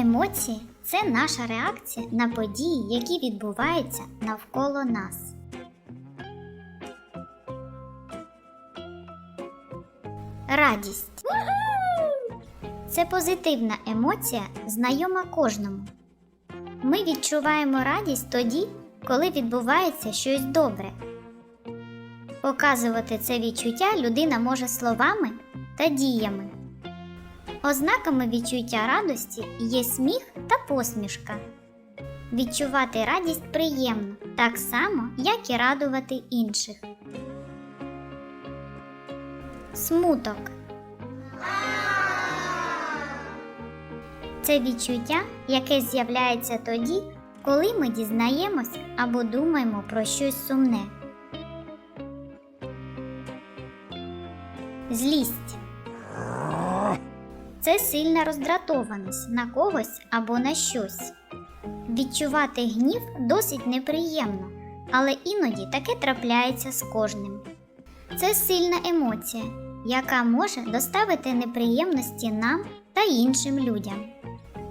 Емоції це наша реакція на події, які відбуваються навколо нас. Радість це позитивна емоція, знайома кожному. Ми відчуваємо радість тоді, коли відбувається щось добре. Показувати це відчуття людина може словами та діями. Ознаками відчуття радості є сміх та посмішка. Відчувати радість приємно, так само, як і радувати інших. Смуток це відчуття, яке з'являється тоді, коли ми дізнаємось або думаємо про щось сумне. Злість це сильна роздратованість на когось або на щось. Відчувати гнів досить неприємно, але іноді таке трапляється з кожним. Це сильна емоція, яка може доставити неприємності нам та іншим людям.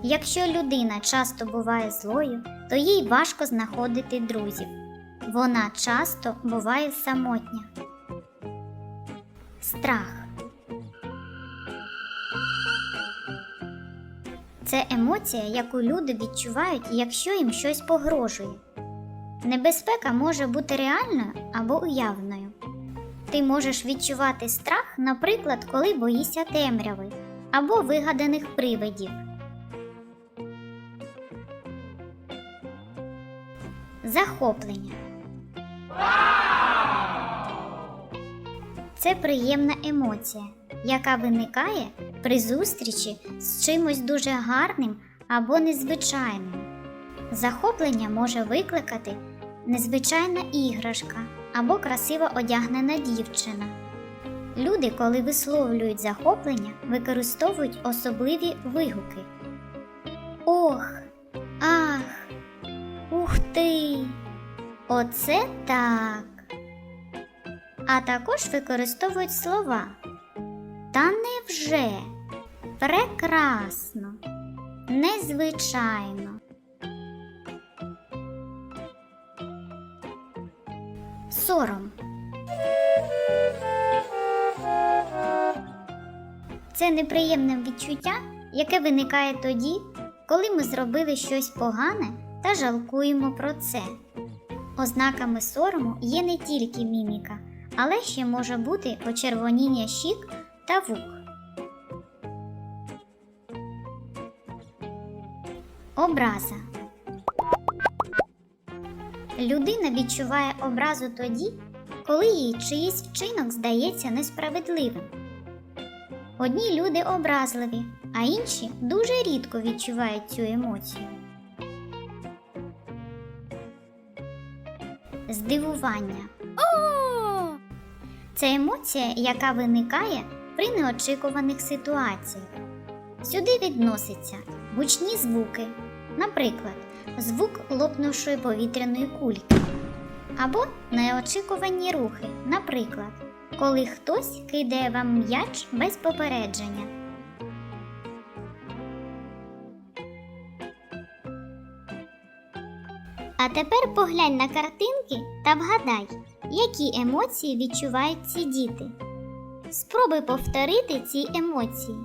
Якщо людина часто буває злою, то їй важко знаходити друзів. Вона часто буває самотня. Страх це емоція, яку люди відчувають, якщо їм щось погрожує. Небезпека може бути реальною або уявною. Ти можеш відчувати страх, наприклад, коли боїшся темряви або вигаданих привидів. Захоплення. Це приємна емоція, яка виникає при зустрічі з чимось дуже гарним або незвичайним. Захоплення може викликати незвичайна іграшка або красиво одягнена дівчина. Люди, коли висловлюють захоплення, використовують особливі вигуки. Ох, ах, ух ти! Оце так. А також використовують слова. Та невже? Прекрасно, незвичайно. Сором. Це неприємне відчуття, яке виникає тоді, коли ми зробили щось погане та жалкуємо про це. Ознаками сорому є не тільки міміка, але ще може бути почервоніння щік та вух. Образа. Людина відчуває образу тоді, коли їй чиїсь вчинок здається несправедливим. Одні люди образливі, а інші дуже рідко відчувають цю емоцію. Здивування. Це емоція, яка виникає при неочікуваних ситуаціях. Сюди відносяться гучні звуки, наприклад, звук лопнувшої повітряної кульки, або неочікувані рухи, наприклад, коли хтось кидає вам м'яч без попередження. А тепер поглянь на картинки та вгадай, які емоції відчувають ці діти. Спробуй повторити ці емоції.